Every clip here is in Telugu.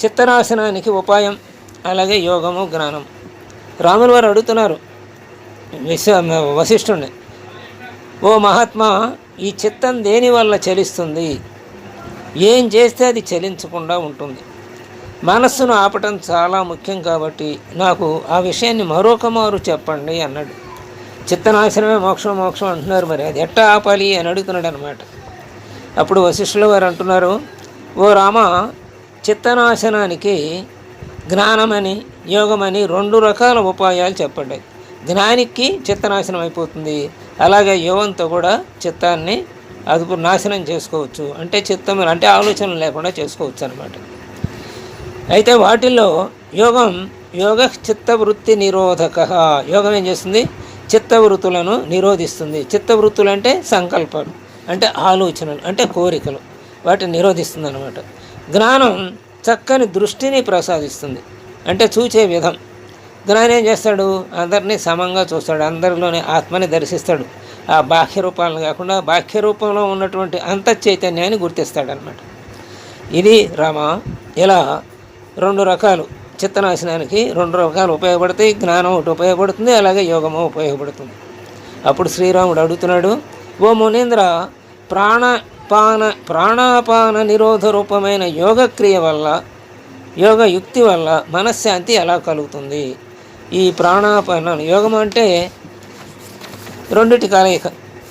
చిత్తనాశనానికి ఉపాయం అలాగే యోగము జ్ఞానం. రాముల వారు అడుగుతున్నారు విశ్వ వశిష్ఠుణ్ణి ఓ మహాత్మా ఈ చిత్తం దేని వల్ల చలిస్తుంది? ఏం చేస్తే అది చలించకుండా ఉంటుంది? మనస్సును ఆపటం చాలా ముఖ్యం కాబట్టి నాకు ఆ విషయాన్ని మరొక మారు చెప్పండి అన్నాడు. చిత్తనాశనమే మోక్షం మోక్షం అంటున్నారు మరి అది ఎట్టా ఆపాలి అని అడుగుతున్నాడు అనమాట అప్పుడు వశిష్ఠుల వారు అంటున్నారు ఓ రామ చిత్తనాశనానికి జ్ఞానమని యోగమని రెండు రకాల ఉపాయాలు చెప్పండి. జ్ఞానికి చిత్తనాశనం అయిపోతుంది. అలాగే యోగంతో కూడా చిత్తాన్ని అదుపు నాశనం చేసుకోవచ్చు. అంటే చిత్తం అంటే ఆలోచన లేకుండా చేసుకోవచ్చు అనమాట అయితే వాటిల్లో యోగం యోగ చిత్తవృత్తి నిరోధక. యోగం ఏం చేస్తుంది? చిత్తవృత్తులను నిరోధిస్తుంది. చిత్తవృత్తులు అంటే సంకల్పాలు అంటే ఆలోచనలు అంటే కోరికలు. వాటిని నిరోధిస్తుంది అనమాట జ్ఞానం చక్కని దృష్టిని ప్రసాదిస్తుంది. అంటే చూచే విధం. జ్ఞానం ఏం చేస్తాడు? అందరినీ సమంగా చూస్తాడు. అందరిలోనే ఆత్మని దర్శిస్తాడు. ఆ బాహ్య రూపాలను కాకుండా బాహ్య రూపంలో ఉన్నటువంటి అంత చైతన్యాన్ని గుర్తిస్తాడనమాట ఇది రామ. ఇలా రెండు రకాలు. చిత్తనాశనానికి రెండు రకాలు ఉపయోగపడతాయి. జ్ఞానం ఒకటి ఉపయోగపడుతుంది. అలాగే యోగము ఉపయోగపడుతుంది. అప్పుడు శ్రీరాముడు అడుగుతున్నాడు ఓ మునీంద్ర పాన ప్రాణాపాన నిరోధ రూపమైన యోగక్రియ వల్ల యోగ యుక్తి వల్ల మనశ్శాంతి ఎలా కలుగుతుంది? ఈ ప్రాణాపాన యోగం అంటే రెండిటి కలయిక.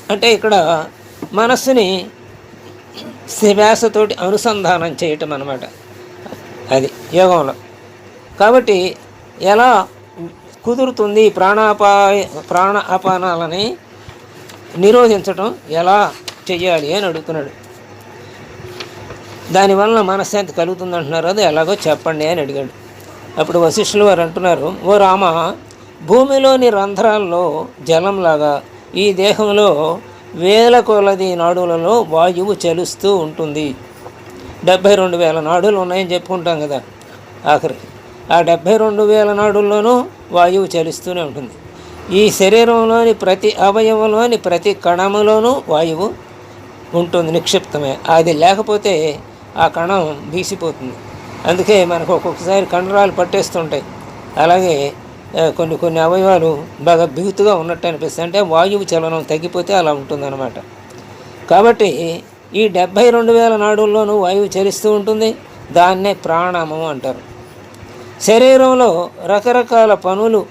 అంటే ఇక్కడ మనస్సుని శ్వాసతోటి అనుసంధానం చేయటం అన్నమాట. అది యోగంలో. కాబట్టి ఎలా కుదురుతుంది ప్రాణాపాయ ప్రాణ అపానాలని నిరోధించటం? ఎలా చెయ్యాలి అని అడుగుతున్నాడు. దానివల్ల మనశ్శాంతి కలుగుతుంది అంటున్నారు అది ఎలాగో చెప్పండి అని అడిగాడు. అప్పుడు వశిష్ఠులు వారు అంటున్నారు ఓ రామ భూమిలోని రంధ్రాల్లో జలంలాగా ఈ దేహంలో వేల కొలది నాడులలో వాయువు చలుస్తూ ఉంటుంది. డెబ్భై రెండు వేల నాడులు ఉన్నాయని చెప్పుకుంటాం కదా. ఆఖరి ఆ డెబ్భై రెండు వేల నాడుల్లోనూ వాయువు చలిస్తూనే ఉంటుంది. ఈ శరీరంలోని ప్రతి అవయవంలోని ప్రతి కణములోనూ వాయువు ఉంటుంది నిక్షిప్తమే. అది లేకపోతే ఆ కణం బీసిపోతుంది అందుకే మనకు ఒక్కొక్కసారి కండరాలు పట్టేస్తుంటాయి. అలాగే కొన్ని కొన్ని అవయవాలు బాగా బిగుతుగా ఉన్నట్టు అనిపిస్తుంది అంటే వాయువు చలనం తగ్గిపోతే అలా ఉంటుందన్నమాట. కాబట్టి ఈ డెబ్భై రెండు వేల నాడుల్లోనూ వాయువు చలిస్తూ ఉంటుంది. దాన్నే ప్రాణము అంటారు. శరీరంలో రకరకాల పనులు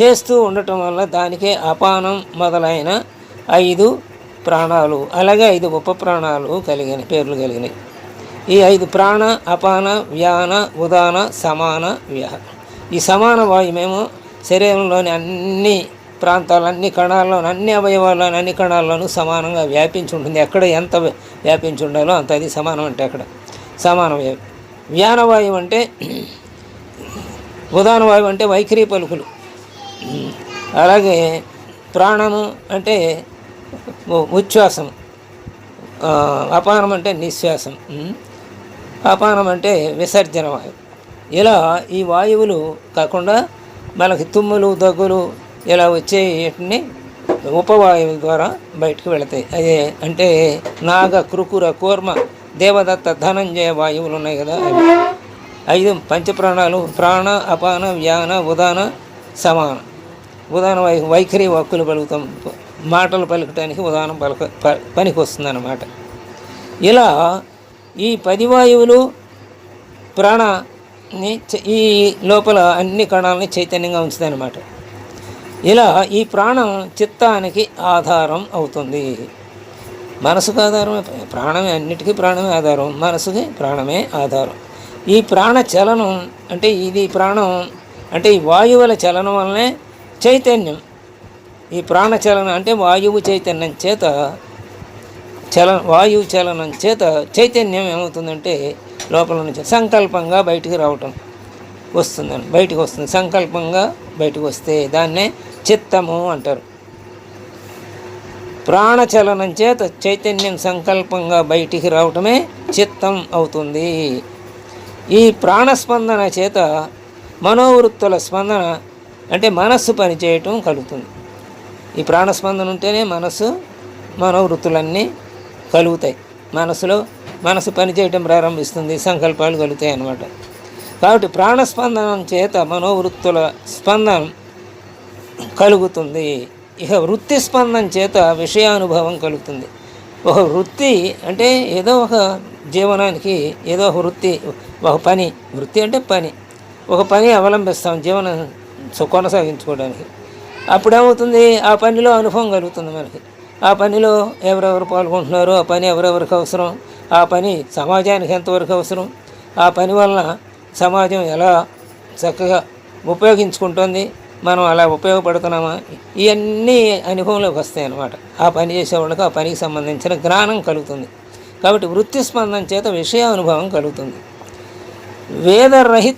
చేస్తూ ఉండటం వల్ల దానికే అపానం మొదలైన ఐదు ప్రాణాలు. అలాగే ఐదు ఉప ప్రాణాలు కలిగిన పేర్లు కలిగినాయి ఈ ఐదు ప్రాణ అపాన వ్యాన ఉదాన సమాన వ్యాహ. ఈ సమాన వాయుమేమో శరీరంలోని అన్ని ప్రాంతాలు అన్ని కణాల్లోని అన్ని అవయవాల్లోని అన్ని కణాల్లోనూ సమానంగా వ్యాపించి ఉంటుంది. ఎక్కడ ఎంత వ్యాపించి ఉండాలో అంత అది సమానం అంటే అక్కడ. సమాన వాయువు. వ్యానవాయువు అంటే ఉదాన వాయువు అంటే వైఖరి పలుకులు. అలాగే ప్రాణము అంటే ఉచ్ఛ్వాసం. అపానం అంటే నిశ్వాసం. అపానం అంటే విసర్జన వాయువు. ఇలా ఈ వాయువులు కాకుండా మనకి తుమ్ములు దగ్గులు ఇలా వచ్చే వీటిని ఉపవాయువుల ద్వారా బయటకు వెళతాయి. అదే అంటే నాగ కృకుర కూర్మ దేవదత్త ధనంజయ వాయువులు ఉన్నాయి కదా అవి. ఐదు పంచప్రాణాలు ప్రాణ అపాన వ్యాన ఉదాన సమాన. ఉదాన వై వైఖరి వాక్కులు కలుగుతాం. మాటలు పలకటానికి ఉదాహరణ పలక ప- పనికి వస్తుందన్నమాట. ఇలా ఈ పది వాయువులు ప్రాణని ఈ లోపల అన్ని కణాలని చైతన్యంగా ఉంచుతాయన్నమాట. ఇలా ఈ ప్రాణం చిత్తానికి ఆధారం అవుతుంది. మనసుకు ఆధారమే ప్రాణమే అన్నిటికీ ప్రాణమే ఆధారం మనసుకి ప్రాణమే ఆధారం. ఈ ప్రాణ చలనం అంటే ఇది ప్రాణం అంటే ఈ వాయువుల చలనం వల్లనే చైతన్యం ఈ ప్రాణచలనం అంటే వాయువు చైతన్యం చేత చల వాయువు చలనం చేత చైతన్యం ఏమవుతుందంటే లోపల నుంచి సంకల్పంగా బయటికి రావటం వస్తుందని బయటికి వస్తుంది. సంకల్పంగా బయటకు వస్తే దాన్నే చిత్తము అంటారు. ప్రాణచలనం చేత చైతన్యం సంకల్పంగా బయటికి రావటమే చిత్తం అవుతుంది. ఈ ప్రాణస్పందన చేత మనోవృత్తుల స్పందన అంటే మనస్సు పనిచేయటం కలుగుతుంది. ఈ ప్రాణస్పందన ఉంటేనే మనసు మనోవృత్తులన్నీ కలుగుతాయి. మనసులో మనసు పనిచేయటం ప్రారంభిస్తుంది సంకల్పాలు కలుగుతాయి అన్నమాట. కాబట్టి ప్రాణస్పందనం చేత మనోవృత్తుల స్పందన కలుగుతుంది. ఇక వృత్తి స్పందన చేత విషయానుభవం కలుగుతుంది. ఒక వృత్తి అంటే ఏదో ఒక జీవనానికి ఏదో ఒక వృత్తి ఒక పని. వృత్తి అంటే పని. ఒక పని అవలంబిస్తాం జీవనం కొనసాగించుకోవడానికి. అప్పుడేమవుతుంది? ఆ పనిలో అనుభవం కలుగుతుంది మనకి. ఆ పనిలో ఎవరెవరు పాల్గొంటున్నారో? ఆ పని ఎవరెవరికి అవసరం? ఆ పని సమాజానికి ఎంతవరకు అవసరం? ఆ పని వలన సమాజం ఎలా చక్కగా ఉపయోగించుకుంటుంది? మనం అలా ఉపయోగపడుతున్నామా? ఇవన్నీ అనుభవంలోకి వస్తాయి అన్నమాట. ఆ పని చేసేవాళ్ళకి ఆ పనికి సంబంధించిన జ్ఞానం కలుగుతుంది. కాబట్టి వృత్తి స్పందన చేత విషయ అనుభవం కలుగుతుంది. వేద రహి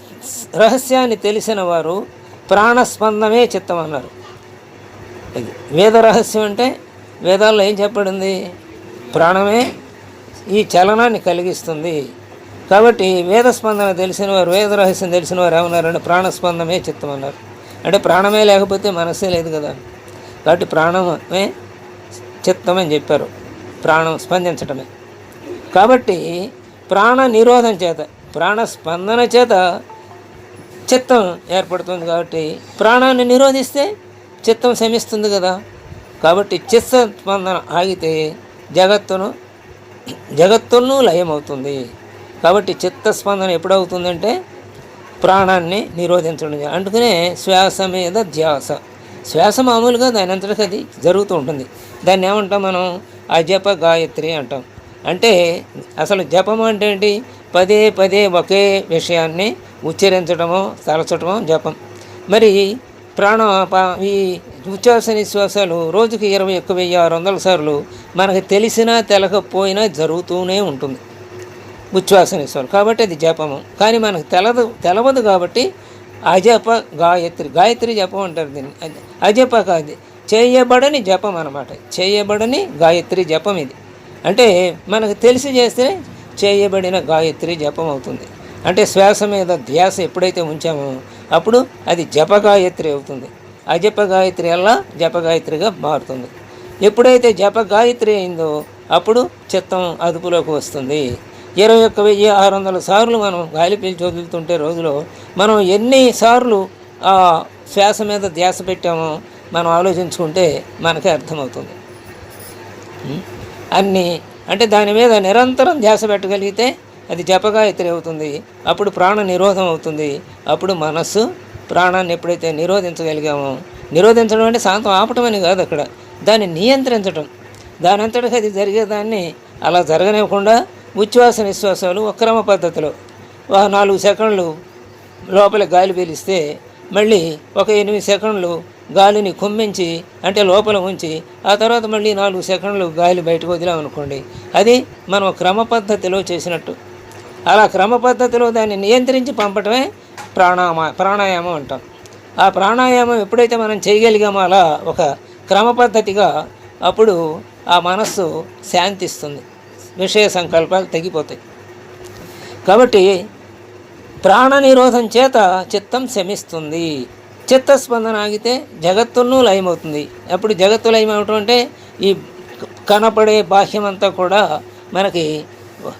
రహస్యాన్ని తెలిసిన వారు ప్రాణస్పందమే చిత్తం అన్నారు ఇది వేద రహస్యం అంటే వేదాల్లో ఏం చెప్పబడింది? ప్రాణమే ఈ చలనాన్ని కలిగిస్తుంది. కాబట్టి వేద స్పందన తెలిసిన వారు వేద రహస్యం తెలిసిన వారు ఏమన్నారంటే ప్రాణస్పందమే చిత్తం అన్నారు. అంటే ప్రాణమే లేకపోతే మనస్సే లేదు కదా. కాబట్టి ప్రాణమే చిత్తం అని చెప్పారు. ప్రాణం స్పందించటమే. కాబట్టి ప్రాణ నిరోధం చేత ప్రాణ స్పందన చేత చిత్తం ఏర్పడుతుంది కాబట్టి ప్రాణాన్ని నిరోధిస్తే చిత్తం శమిస్తుంది కదా. కాబట్టి చిత్త స్పందన ఆగితే జగత్తును జగత్తును లయమవుతుంది. కాబట్టి చిత్తస్పందన ఎప్పుడవుతుందంటే ప్రాణాన్ని నిరోధించడం. అందుకనే శ్వాస మీద ధ్యాస. శ్వాస మామూలుగా దాని అంతటికి అది జరుగుతూ ఉంటుంది. దాన్ని ఏమంటాం మనం? అజప గాయత్రి అంటాం. అంటే అసలు జపం అంటే ఏంటి? పదే పదే ఒకే విషయాన్ని ఉచ్చరించడమో తలచడమో జపం. మరి ప్రాణ ఈ ఉచ్ఛ్వాస నిశ్వాసాలు రోజుకి ఇరవై ఒక్క వెయ్యి ఆరు వందల సార్లు మనకు తెలిసినా తెలకపోయినా జరుగుతూనే ఉంటుంది. ఉచ్ఛ్వాస నిశ్వాసం కాబట్టి అది జపము. కానీ మనకు తెలదు తెలవదు కాబట్టి అజప గాయత్రి గాయత్రి జపం అంటారు దీన్ని. అజప కాదు చేయబడని జపం అనమాట చేయబడని గాయత్రి జపం ఇది. అంటే మనకు తెలిసి చేస్తే చేయబడిన గాయత్రి జపం అవుతుంది. అంటే శ్వాస మీద ధ్యాస ఎప్పుడైతే ఉంచామో అప్పుడు అది జపగాయత్రి అవుతుంది. అజపగాయత్రి అలా జపగాయత్రిగా మారుతుంది. ఎప్పుడైతే జప గాయత్రి అయిందో అప్పుడు చిత్తం అదుపులోకి వస్తుంది. ఇరవై ఒక్క వెయ్యి ఆరు వందల సార్లు మనం గాలి పీల్చి వదులుతుంటే రోజులో మనం ఎన్నిసార్లు ఆ శ్వాస మీద ధ్యాస పెట్టామో మనం ఆలోచించుకుంటే మనకే అర్థమవుతుంది. అన్నీ అంటే దాని మీద నిరంతరం ధ్యాస పెట్టగలిగితే అది జపగాయత్రి అవుతుంది. అప్పుడు ప్రాణ నిరోధం అవుతుంది. అప్పుడు మనస్సు ప్రాణాన్ని ఎప్పుడైతే నిరోధించగలిగామో నిరోధించడం అంటే శాంతం ఆపటం అని కాదు అక్కడ. దాన్ని నియంత్రించటం. దాని అంతటికి అది జరిగేదాన్ని అలా జరగనివ్వకుండా ఉచ్ఛ్వాస నిశ్వాసాలు ఒక క్రమ పద్ధతిలో. ఒక నాలుగు సెకండ్లు లోపల గాలి పీలిస్తే మళ్ళీ ఒక ఎనిమిది సెకండ్లు గాలిని కుమ్మించి అంటే లోపల ఉంచి ఆ తర్వాత మళ్ళీ నాలుగు సెకండ్లు గాలి బయటకు వదిలామనుకోండి. అది మనం క్రమ పద్ధతిలో చేసినట్టు. అలా క్రమ పద్ధతిలో దాన్ని నియంత్రించి పంపటమే ప్రాణామా ప్రాణాయామం అంటాం. ఆ ప్రాణాయామం ఎప్పుడైతే మనం చేయగలిగామో అలా ఒక క్రమ పద్ధతిగా అప్పుడు ఆ మనస్సు శాంతిస్తుంది. విషయ సంకల్పాలు తగ్గిపోతాయి కాబట్టి ప్రాణ నిరోధం చేత చిత్తం శమిస్తుంది. చిత్తస్పందన ఆగితే జగత్తును లయమవుతుంది. అప్పుడు జగత్తు లయమవటం అంటే ఈ కనపడే బాహ్యమంతా కూడా మనకి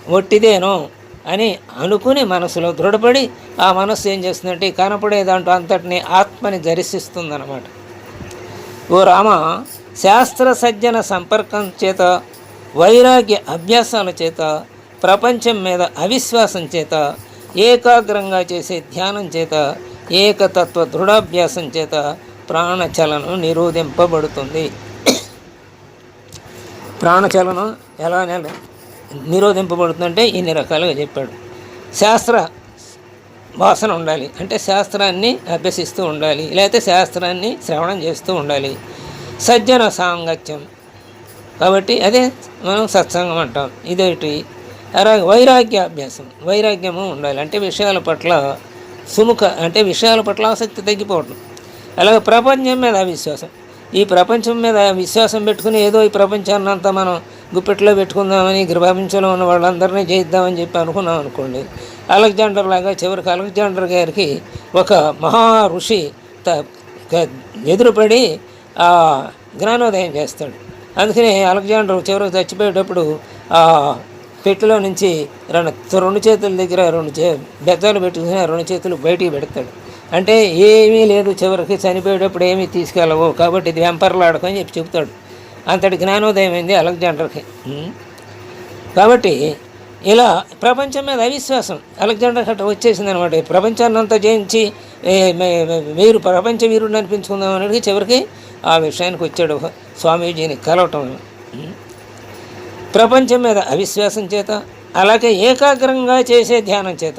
ఒట్టిదేనో అని అనుకుని మనసులో దృఢపడి ఆ మనస్సు ఏం చేస్తుందంటే కనపడే దాంట్లో అంతటిని ఆత్మని దర్శిస్తుందన్నమాట. ఓ రామ శాస్త్ర సజ్జన సంపర్కం చేత వైరాగ్య అభ్యాసాల చేత ప్రపంచం మీద అవిశ్వాసం చేత ఏకాగ్రంగా చేసే ధ్యానం చేత ఏకతత్వ దృఢాభ్యాసం చేత ప్రాణచలనం నిరోధింపబడుతుంది. ప్రాణచలనం ఎలా నెల నిరోధింపబడుతుందంటే ఇన్ని రకాలుగా చెప్పాడు. శాస్త్ర వాసన ఉండాలి. అంటే శాస్త్రాన్ని అభ్యసిస్తూ ఉండాలి. లేకపోతే శాస్త్రాన్ని శ్రవణం చేస్తూ ఉండాలి. సజ్జన సాంగత్యం. కాబట్టి అదే మనం సత్సంగం అంటాం. ఇదేంటి? అలాగే వైరాగ్య అభ్యాసం వైరాగ్యము ఉండాలి. అంటే విషయాల పట్ల సుముఖ అంటే విషయాల పట్ల ఆసక్తి తగ్గిపోవడం అలాగే ప్రపంచం మీద అవిశ్వాసం. ఈ ప్రపంచం మీద విశ్వాసం పెట్టుకుని ఏదో ఈ ప్రపంచాన్ని అంతా మనం గుప్పెట్లో పెట్టుకుందామని ఈ ఉన్న వాళ్ళందరినీ చేయిద్దామని చెప్పి అనుకున్నాం అనుకోండి. అలెగ్జాండర్ లాగా చివరికి అలెగ్జాండర్ గారికి ఒక మహా ఋషి త- ఎదురుపడి ఆ జ్ఞానోదయం చేస్తాడు. అందుకనే అలెగ్జాండర్ చివరికి చచ్చిపోయేటప్పుడు ఆ పెట్టెలో నుంచి రెండు రెండు చేతుల దగ్గర రెండు చే బెత్తాలు పెట్టుకుని రెండు చేతులు బయటికి పెడతాడు. అంటే ఏమీ లేదు చివరికి చనిపోయేటప్పుడు ఏమీ తీసుకెళ్ళవు కాబట్టి ఇది వెంపర్లాడకని చెప్పి చెబుతాడు అంతటి జ్ఞానోదయం అయింది అలెగ్జాండర్కి? కాబట్టి ఇలా ప్రపంచం మీద అవిశ్వాసం అలెగ్జాండర్ కట్ట వచ్చేసింది అనమాట ప్రపంచాన్ని అంతా జయించి వీరు ప్రపంచ వీరుడు అనిపించుకుందాం అనేది చివరికి ఆ విషయానికి వచ్చాడు స్వామీజీని కలవటం. ప్రపంచం మీద అవిశ్వాసం చేత అలాగే ఏకాగ్రంగా చేసే ధ్యానం చేత.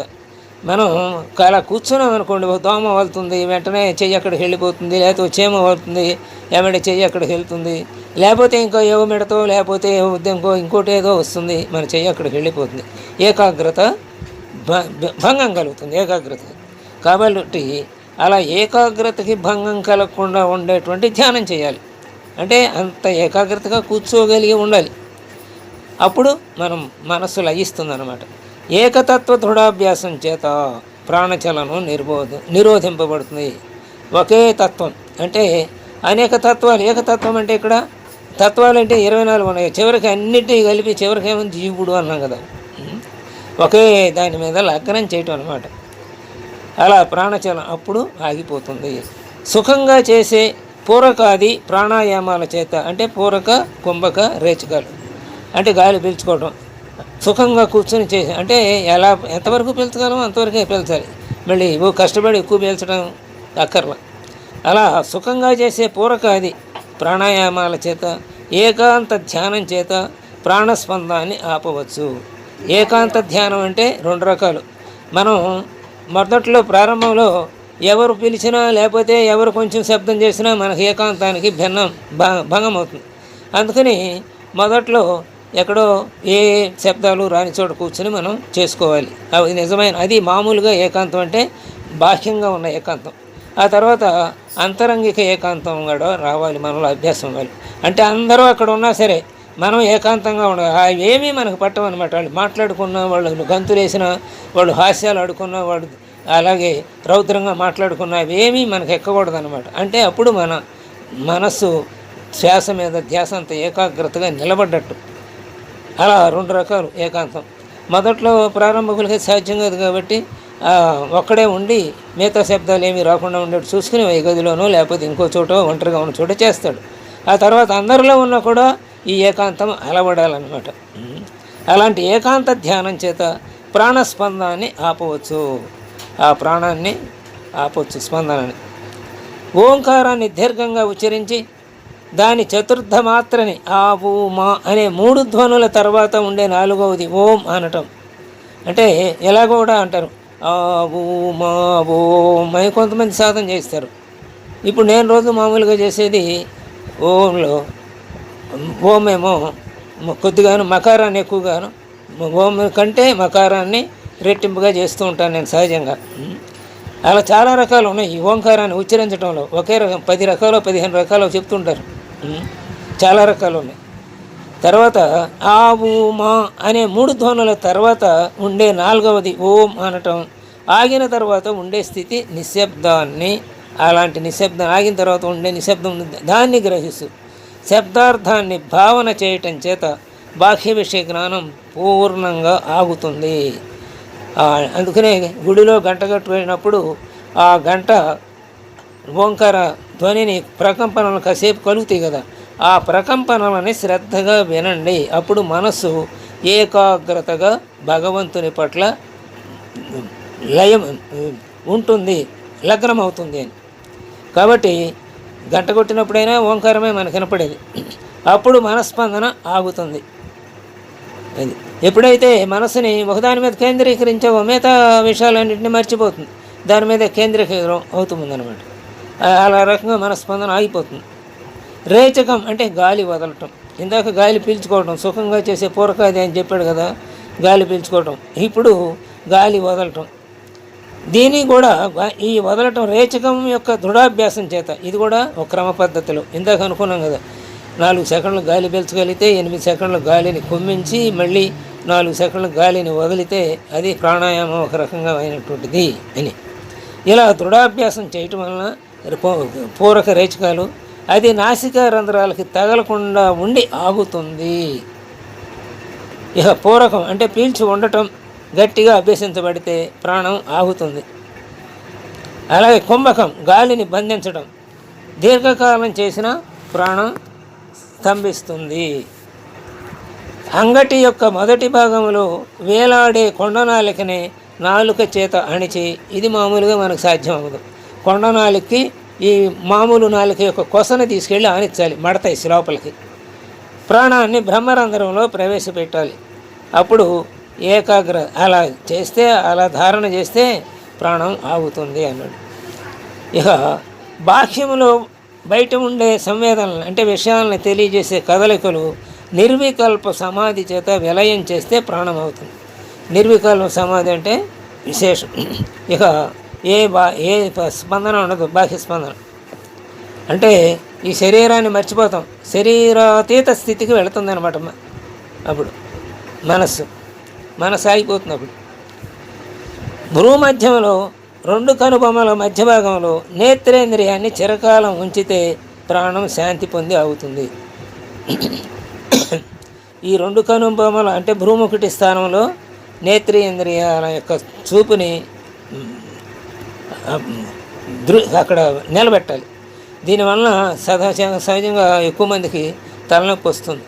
మనం అలా కూర్చున్నాం అనుకోండి ఒక దోమ వలుతుంది వెంటనే చెయ్యి అక్కడికి వెళ్ళిపోతుంది లేకపోతే చేమ చీమ వలుతుంది ఏమంటే చెయ్యి అక్కడికి వెళ్తుంది. లేకపోతే ఇంకో ఏవో మెడతో లేకపోతే ఏవో ఇంకో ఇంకోటి ఏదో వస్తుంది మన చెయ్యి అక్కడికి వెళ్ళిపోతుంది. ఏకాగ్రత భ- భంగం కలుగుతుంది ఏకాగ్రత. కాబట్టి అలా ఏకాగ్రతకి భంగం కలగకుండా ఉండేటువంటి ధ్యానం చేయాలి. అంటే అంత ఏకాగ్రతగా కూర్చోగలిగి ఉండాలి. అప్పుడు మనం మనస్సు లయిస్తుంది అనమాట ఏకతత్వ దృఢాభ్యాసం చేత ప్రాణచలనం నిర్బోధ నిరోధింపబడుతుంది. ఒకే తత్వం. అంటే అనేక తత్వాలు ఏకతత్వం అంటే ఇక్కడ తత్వాలు అంటే ఇరవై నాలుగు ఉన్నాయి. చివరికి అన్నిటినీ కలిపి చివరికి ఏమైంది? జీవుడు అన్నాం కదా. ఒకే దాని మీద లగ్నం చేయటం అనమాట అలా ప్రాణచలం అప్పుడు ఆగిపోతుంది. సుఖంగా చేసే పూరకాది ప్రాణాయామాల చేత అంటే పూరక కుంభక రేచకాలు అంటే గాలి పీల్చుకోవడం సుఖంగా కూర్చొని చేసి అంటే ఎలా ఎంతవరకు పీల్చగలమో అంతవరకే పీల్చాలి. మళ్ళీ ఓ కష్టపడి ఎక్కువ పీల్చడం అక్కర్ల. అలా సుఖంగా చేసే పూరకాది ప్రాణాయామాల చేత ఏకాంత ధ్యానం చేత ప్రాణస్పందాన్ని ఆపవచ్చు. ఏకాంత ధ్యానం అంటే రెండు రకాలు. మనం మొదట్లో ప్రారంభంలో ఎవరు పిలిచినా లేకపోతే ఎవరు కొంచెం శబ్దం చేసినా మనకి ఏకాంతానికి భిన్నం భ- భంగం అవుతుంది. అందుకని మొదట్లో ఎక్కడో ఏ శబ్దాలు రాని చోట కూర్చొని మనం చేసుకోవాలి. అది నిజమైన అది మామూలుగా ఏకాంతం అంటే బాహ్యంగా ఉన్న ఏకాంతం. ఆ తర్వాత అంతరంగిక ఏకాంతం కూడా రావాలి మనలో అభ్యాసం ఉండాలి. అంటే అందరూ అక్కడ ఉన్నా సరే మనం ఏకాంతంగా ఉండాలి. అవి ఏమీ మనకు పట్టమనమాట వాళ్ళు మాట్లాడుకున్న వాళ్ళు గంతులు వేసిన వాళ్ళు హాస్యాలు ఆడుకున్న వాళ్ళు అలాగే రౌద్రంగా మాట్లాడుకున్నా అవేమీ మనకు ఎక్కకూడదనమాట అంటే అప్పుడు మన మనస్సు శ్వాస మీద ధ్యాస అంత ఏకాగ్రతగా నిలబడ్డట్టు. అలా రెండు రకాలు ఏకాంతం. మొదట్లో ప్రారంభకులకి సాధ్యం కాదు కాబట్టి ఒక్కడే ఉండి మిగతా శబ్దాలు ఏమీ రాకుండా ఉండేట్టు చూసుకుని ఈ గదిలోనో లేకపోతే ఇంకో చోట ఒంటరిగా ఉన్న చోట చేస్తాడు. ఆ తర్వాత అందరిలో ఉన్నా కూడా ఈ ఏకాంతం అలవడాలన్నమాట. అలాంటి ఏకాంత ధ్యానం చేత ప్రాణస్పందాన్ని ఆపవచ్చు. ఆ ప్రాణాన్ని ఆపవచ్చు స్పందనని. ఓంకారాన్ని దీర్ఘంగా ఉచ్చరించి దాని చతుర్థ మాత్రని ఆ ఊ మా అనే మూడు ధ్వనుల తర్వాత ఉండే నాలుగవది ఓం అనటం. అంటే ఎలా కూడా అంటారు. ఆ మావో మా కొంతమంది సాధన చేస్తారు. ఇప్పుడు నేను రోజు మామూలుగా చేసేది ఓంలో. ఓం ఏమో కొద్దిగాను మకారాన్ని ఎక్కువగాను ఓం కంటే మకారాన్ని రెట్టింపుగా చేస్తూ ఉంటాను నేను సహజంగా. అలా చాలా రకాలు ఉన్నాయి ఈ ఓంకారాన్ని ఉచ్చరించడంలో ఒకే రకం పది రకాలు పదిహేను రకాలు చెప్తుంటారు. చాలా రకాలు ఉన్నాయి. తర్వాత ఆ ఊ మా అనే మూడు ధ్వనుల తర్వాత ఉండే నాలుగవది ఓం అనటం. ఆగిన తర్వాత ఉండే స్థితి నిశ్శబ్దాన్ని అలాంటి నిశ్శబ్దం ఆగిన తర్వాత ఉండే నిశ్శబ్దం ఉంది. దాన్ని గ్రహిస్తూ శబ్దార్థాన్ని భావన చేయటం చేత బాహ్య విషయ జ్ఞానం పూర్ణంగా ఆగుతుంది. అందుకనే గుడిలో గంట కట్టుకున్నప్పుడు ఆ గంట ఓంకార ధ్వనిని ప్రకంపనలు కాసేపు కలుగుతాయి కదా. ఆ ప్రకంపనలని శ్రద్ధగా వినండి. అప్పుడు మనస్సు ఏకాగ్రతగా భగవంతుని పట్ల లయం ఉంటుంది లగ్నం అవుతుంది అని కాబట్టి గంట కొట్టినప్పుడైనా ఓంకారమే మనకు వినపడేది. అప్పుడు మనస్పందన ఆగుతుంది. అది ఎప్పుడైతే మనసుని ఒకదాని మీద కేంద్రీకరించావో మిగతా విషయాలన్నింటినీ మర్చిపోతుంది. దాని మీద కేంద్రీకరం అవుతుంది అనమాట అలా రకంగా మనస్పందన ఆగిపోతుంది. రేచకం అంటే గాలి వదలటం. ఇందాక గాలి పీల్చుకోవటం సుఖంగా చేసే పూరకాది అని చెప్పాడు కదా గాలి పీల్చుకోవటం. ఇప్పుడు గాలి వదలటం. దీని కూడా ఈ వదలటం రేచకం యొక్క దృఢాభ్యాసం చేత. ఇది కూడా ఒక క్రమ పద్ధతిలో. ఇందాక అనుకున్నాం కదా నాలుగు సెకండ్లు గాలి పీల్చగలిగితే ఎనిమిది సెకండ్లు గాలిని కుమ్మించి మళ్ళీ నాలుగు సెకండ్లు గాలిని వదిలితే అది ప్రాణాయామం ఒక రకంగా అయినటువంటిది అని. ఇలా దృఢాభ్యాసం చేయటం వలన పూ- పూరక రేచకాలు అది నాసికా రంధ్రాలకి తగలకుండా ఉండి ఆగుతుంది. ఇక పూరకం అంటే పీల్చి ఉండటం గట్టిగా అభ్యసించబడితే ప్రాణం ఆగుతుంది. అలాగే కుంభకం గాలిని బంధించడం దీర్ఘకాలం చేసిన ప్రాణం స్తంభిస్తుంది. అంగటి యొక్క మొదటి భాగంలో వేలాడే కొండనాలికని నాలుక చేత అణిచి ఇది మామూలుగా మనకు సాధ్యం అవ్వదు కొండనాలికి ఈ మామూలు నాలుక యొక్క కొసను తీసుకెళ్ళి ఆనిచ్చాలి మడతాయి లోపలికి. ప్రాణాన్ని బ్రహ్మరంధ్రంలో ప్రవేశపెట్టాలి. అప్పుడు ఏకాగ్ర అలా చేస్తే అలా ధారణ చేస్తే ప్రాణం ఆగుతుంది అన్నాడు. ఇక బాహ్యములో బయట ఉండే సంవేదనలు అంటే విషయాలను తెలియజేసే కదలికలు నిర్వికల్ప సమాధి చేత విలయం చేస్తే ప్రాణం అవుతుంది. నిర్వికల్ప సమాధి అంటే విశేషం. ఇక ఏ బా ఏ స్పందన ఉండదు బాహ్య స్పందన. అంటే ఈ శరీరాన్ని మర్చిపోతాం. శరీరాతీత స్థితికి వెళుతుంది అనమాట అప్పుడు. మనస్సు. మనసు ఆగిపోతుంది అప్పుడు భూమధ్యంలో రెండు కనుబొమ్మల మధ్య భాగంలో నేత్రేంద్రియాన్ని చిరకాలం ఉంచితే ప్రాణం శాంతి పొంది అవుతుంది ఈ రెండు కనుబొమ్మలు అంటే భ్రూముకుటి స్థానంలో నేత్రేంద్రియాల యొక్క చూపుని దృ అక్కడ నిలబెట్టాలి. దీనివల్ల సదా సహజంగా ఎక్కువ మందికి తలనొప్పి వస్తుంది.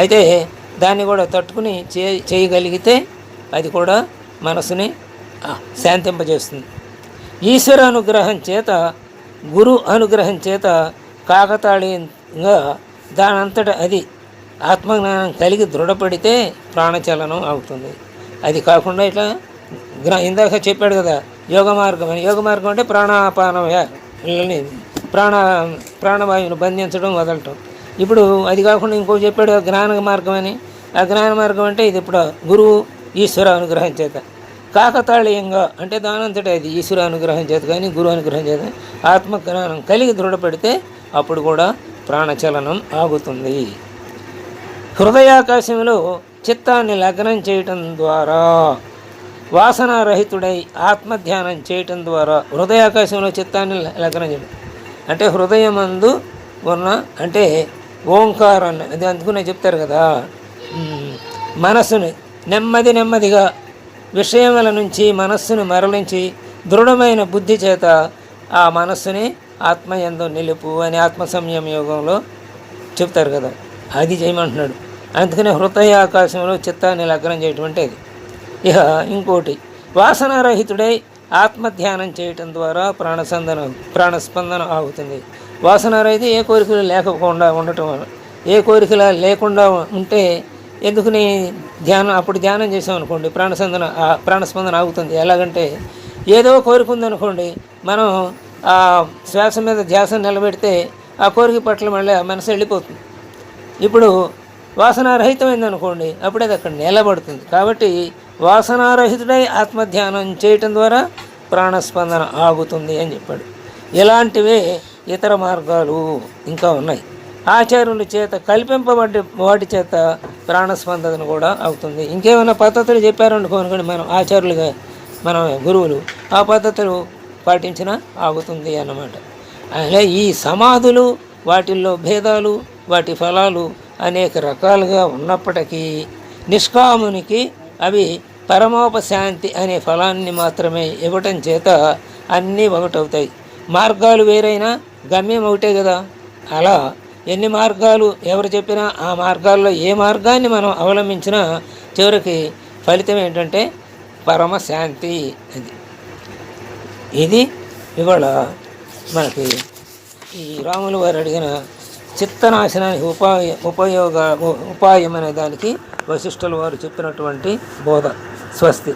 అయితే దాన్ని కూడా తట్టుకుని చే చేయగలిగితే అది కూడా మనసుని శాంతింపజేస్తుంది. ఈశ్వర అనుగ్రహం చేత గురు అనుగ్రహం చేత కాకతాళీయంగా దానంతట అది ఆత్మజ్ఞానం కలిగి దృఢపడితే ప్రాణచలనం అవుతుంది. అది కాకుండా ఇట్లా గ్ర ఇందాక చెప్పాడు కదా యోగ మార్గం యోగ మార్గం అంటే ప్రాణాపాన వీళ్ళని ప్రాణ ప్రాణవాయువును బంధించడం వదలటం. ఇప్పుడు అది కాకుండా ఇంకో చెప్పాడు జ్ఞాన మార్గం అని. ఆ జ్ఞాన మార్గం అంటే ఇది ఇప్పుడు గురువు ఈశ్వర అనుగ్రహం చేత. కాకతాళీయంగా అంటే దానంతటా అది ఈశ్వర అనుగ్రహం చేత కానీ గురువు అనుగ్రహం చేత ఆత్మజ్ఞానం కలిగి దృఢపడితే అప్పుడు కూడా ప్రాణచలనం ఆగుతుంది. హృదయాకాశంలో చిత్తాన్ని లగ్నం చేయటం ద్వారా వాసనారహితుడై ఆత్మధ్యానం చేయటం ద్వారా హృదయాకాశంలో చిత్తాన్ని లగ్నం చేయడం. అంటే హృదయమందు ఉన్న అంటే ఓంకారాన్ని అది అందుకునే చెప్తారు కదా మనస్సుని నెమ్మది నెమ్మదిగా విషయముల నుంచి మనస్సును మరలించి దృఢమైన బుద్ధి చేత ఆ మనస్సుని ఆత్మయందు నిలుపు అని ఆత్మ సంయమ యోగంలో చెప్తారు కదా అది చేయమంటున్నాడు. అందుకనే హృదయ ఆకాశంలో చిత్తాన్ని లగ్నం చేయటం అంటే అది. ఇక ఇంకోటి. వాసనారహితుడై ఆత్మధ్యానం చేయటం ద్వారా ప్రాణసందన ప్రాణస్పందన ఆగుతుంది. వాసనారహిత ఏ కోరికలు లేకుండా ఉండటం వల్ల ఏ కోరికలు లేకుండా ఉంటే ఎందుకుని ధ్యానం అప్పుడు ధ్యానం చేసాం అనుకోండి ప్రాణసందన ప్రాణస్పందన ఆగుతుంది. ఎలాగంటే ఏదో కోరిక ఉందనుకోండి మనం ఆ శ్వాస మీద ధ్యాస నిలబెడితే ఆ కోరిక పట్ల మళ్ళీ మనసు వెళ్ళిపోతుంది. ఇప్పుడు వాసనారహితమైంది అనుకోండి అప్పుడే అది అక్కడ నిలబడుతుంది. కాబట్టి వాసనారహితుడై ఆత్మధ్యానం చేయటం ద్వారా ప్రాణస్పందన ఆగుతుంది అని చెప్పాడు. ఇలాంటివే ఇతర మార్గాలు ఇంకా ఉన్నాయి. ఆచార్యుల చేత కల్పింపబడ్డ వాటి చేత ప్రాణస్పందన కూడా అవుతుంది. ఇంకేమైనా పద్ధతులు చెప్పారనుకోనుకోండి మనం ఆచార్యులుగా మన గురువులు ఆ పద్ధతులు పాటించినా ఆగుతుంది అన్నమాట. అలా ఈ సమాధులు వాటిల్లో భేదాలు వాటి ఫలాలు అనేక రకాలుగా ఉన్నప్పటికీ నిష్కామునికి అవి పరమోపశాంతి అనే ఫలాన్ని మాత్రమే ఇవ్వటం చేత అన్నీ ఒకటవుతాయి. మార్గాలు వేరైనా గమ్యం ఒకటే కదా? అలా ఎన్ని మార్గాలు ఎవరు చెప్పినా ఆ మార్గాల్లో ఏ మార్గాన్ని మనం అవలంబించినా చివరికి ఫలితం ఏంటంటే పరమ శాంతి అది. ఇది ఇవాళ మనకి ఈ రాములు వారు అడిగిన చిత్తనాశనానికి ఉపాయ ఉపయోగ ఉపాయమనే దానికి వశిష్ఠుల వారు చెప్పినటువంటి బోధ స్వస్తి.